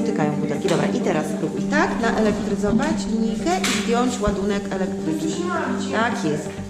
dotykają butelki. Dobra, i teraz spróbuj tak, naelektryzować linijkę i zdjąć ładunek elektryczny. Tak jest.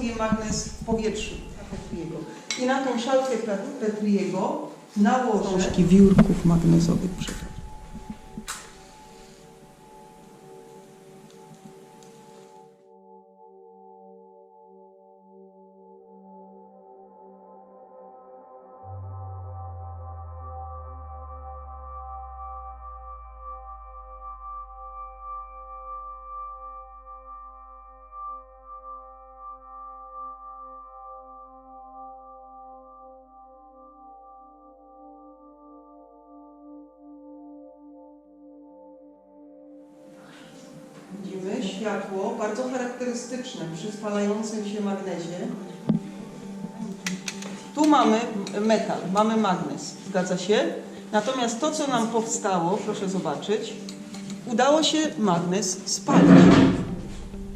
Sobie magnes w powietrzu Petriego. I na tą szalkę Petriego nałożę cząstki wiórków magnezowych. Światło bardzo charakterystyczne przy spalającym się magnezie. Tu mamy metal, mamy magnes, zgadza się? Natomiast to, co nam powstało, proszę zobaczyć, udało się magnes spalić.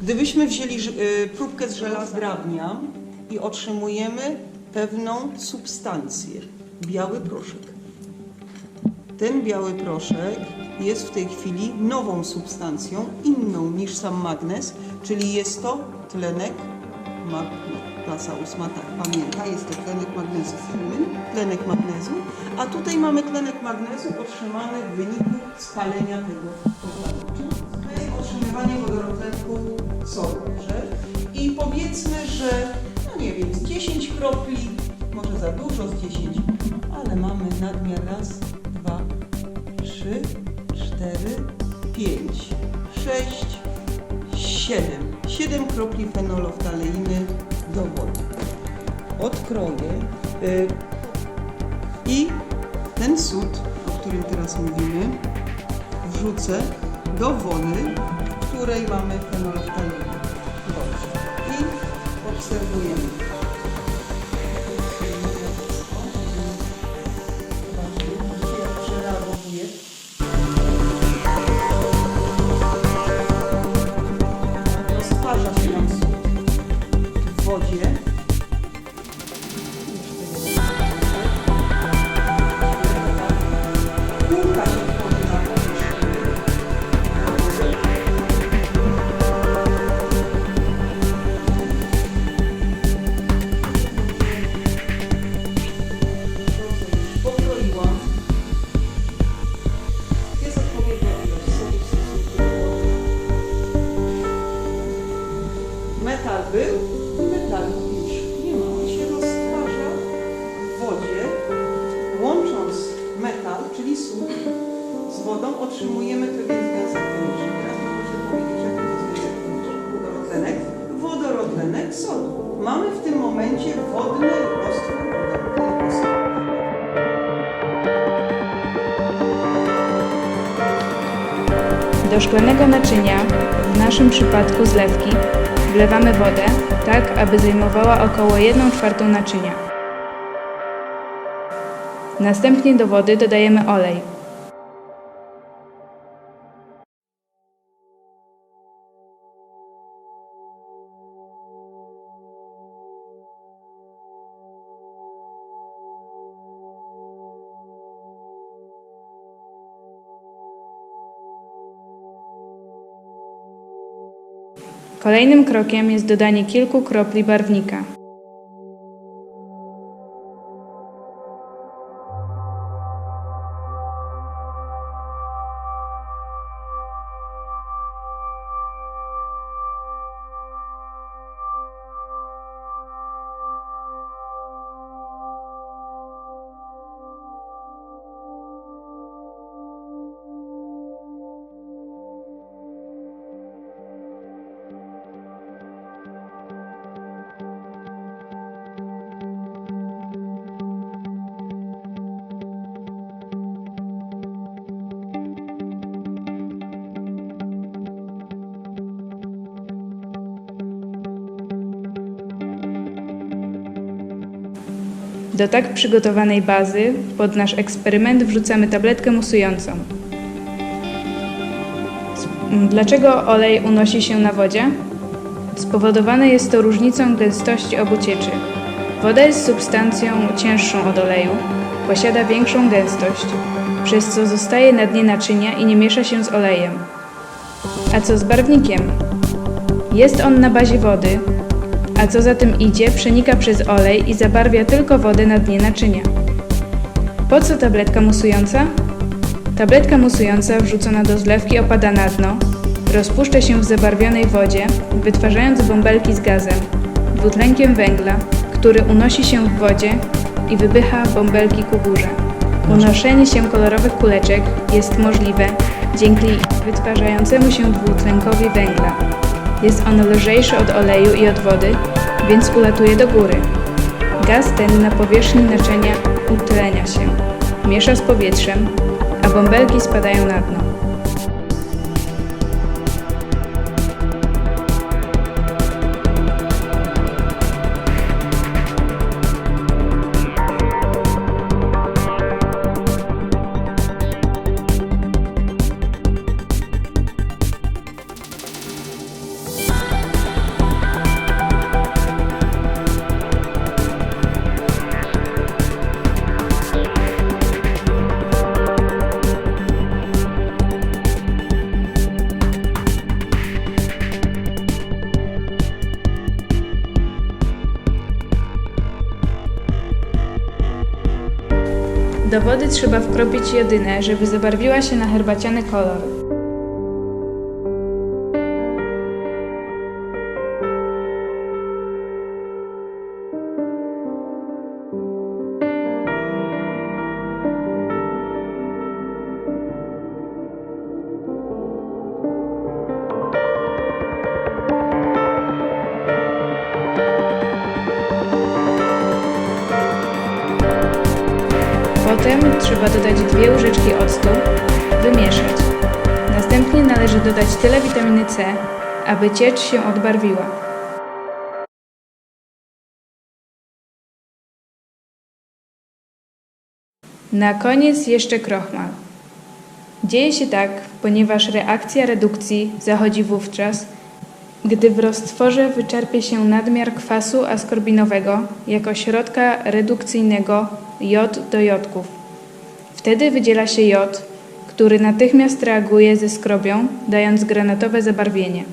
Gdybyśmy wzięli y, próbkę z żelaza drabniam i otrzymujemy pewną substancję, biały proszek. Ten biały proszek jest w tej chwili nową substancją, inną niż sam magnes, czyli jest to tlenek magnezu. Klasa ósma, tak, pamięta, jest to tlenek magnezu, tlenek magnezu, a tutaj mamy tlenek magnezu otrzymany w wyniku spalenia tego. Czyli to jest otrzymywanie wodorotlenku sodu, że? I powiedzmy, że, no nie wiem, z 10 kropli, może za dużo z 10, ale mamy nadmiar raz, trzy, cztery, pięć, sześć, siedem. Siedem kropli fenoloftaleiny do wody. Odkroję y, i ten sód, o którym teraz mówimy, wrzucę do wody, w której mamy fenoloftalinę. Dobrze. I obserwujemy. Wodą otrzymujemy pewien związek chemiczny. Teraz proszę powiedzieć, jaki to związek chemiczny. Wodorotlenek? Wodorotlenek sodu. Mamy w tym momencie wodny roztwór wodorotlenku sodu. Do szklanego naczynia, w naszym przypadku zlewki, wlewamy wodę, tak aby zajmowała około 1 czwartą naczynia. Następnie do wody dodajemy olej. Kolejnym krokiem jest dodanie kilku kropli barwnika. Do tak przygotowanej bazy pod nasz eksperyment wrzucamy tabletkę musującą. S- Dlaczego olej unosi się na wodzie? Spowodowane jest to różnicą gęstości obu cieczy. Woda jest substancją cięższą od oleju, posiada większą gęstość, przez co zostaje na dnie naczynia i nie miesza się z olejem. A co z barwnikiem? Jest on na bazie wody, a co za tym idzie, przenika przez olej i zabarwia tylko wodę na dnie naczynia. Po co tabletka musująca? Tabletka musująca wrzucona do zlewki opada na dno, rozpuszcza się w zabarwionej wodzie, wytwarzając bąbelki z gazem, dwutlenkiem węgla, który unosi się w wodzie i wypycha bąbelki ku górze. Unoszenie się kolorowych kuleczek jest możliwe dzięki wytwarzającemu się dwutlenkowi węgla. Jest on lżejszy od oleju i od wody, więc ulatuje do góry. Gaz ten na powierzchni naczynia utlenia się, miesza z powietrzem, a bąbelki spadają na dno. Do wody trzeba wkropić jodynę, żeby zabarwiła się na herbaciany kolor. Trzeba dodać dwie łyżeczki octu, wymieszać. Następnie należy dodać tyle witaminy C, aby ciecz się odbarwiła. Na koniec jeszcze krochmal. Dzieje się tak, ponieważ reakcja redukcji zachodzi wówczas, gdy w roztworze wyczerpie się nadmiar kwasu askorbinowego jako środka redukcyjnego jod do jodków. Wtedy wydziela się jod, który natychmiast reaguje ze skrobią, dając granatowe zabarwienie.